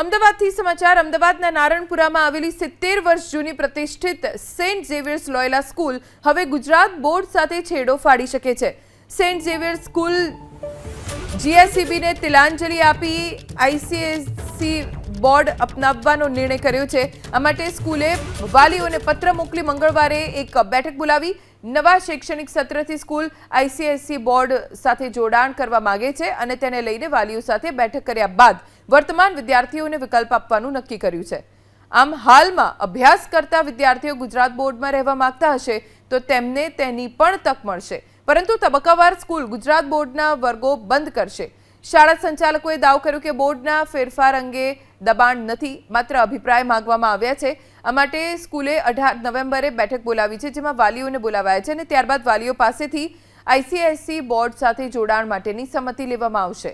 અમદાવાદથી સમાચાર. અમદાવાદના નારણપુરામાં આવેલી સિત્તેર વર્ષ જૂની પ્રતિષ્ઠિત સેન્ટ ઝેવિયર્સ લોયલા સ્કૂલ હવે ગુજરાત બોર્ડ સાથે છેડો ફાડી શકે છે. સેન્ટ ઝેવિયર સ્કૂલ જીએસસીબીને તિલાંજલિ આપી, આઈસીએસસી બોર્ડ અપનાવવાનો નિર્ણય કર્યો છે. આ માટે સ્કૂલે વાલીઓને પત્ર મોકલી મંગળવારે એક બેઠક બોલાવી. નવા શૈક્ષણિક સત્રથી સ્કૂલ આઈસીએસસી બોર્ડ સાથે જોડાણ કરવા માંગે છે અને તેને લઈને વાલીઓ સાથે બેઠક કર્યા બાદ વર્તમાન વિદ્યાર્થીઓને વિકલ્પ આપવાનું નક્કી કર્યું છે. આમ હાલમાં અભ્યાસ કરતા વિદ્યાર્થીઓ ગુજરાત બોર્ડમાં રહેવા માંગતા હશે તો તેમને તેની પણ તક મળશે. પરંતુ તબક્કાવાર સ્કૂલ ગુજરાત બોર્ડના વર્ગો બંધ કરશે. શાળા સંચાલકોએ દાવ કર્યો કે બોર્ડના ફેરફાર અંગે દબાણ નથી, માત્ર અભિપ્રાય માંગવામાં આવ્યા છે. આ માટે સ્કૂલે અઢાર નવેમ્બરે બેઠક બોલાવી છે, જેમાં વાલીઓને બોલાવાયા છે અને ત્યારબાદ વાલીઓ પાસેથી આઈસીએસસી બોર્ડ સાથે જોડાણ માટેની સંમતિ લેવામાં આવશે.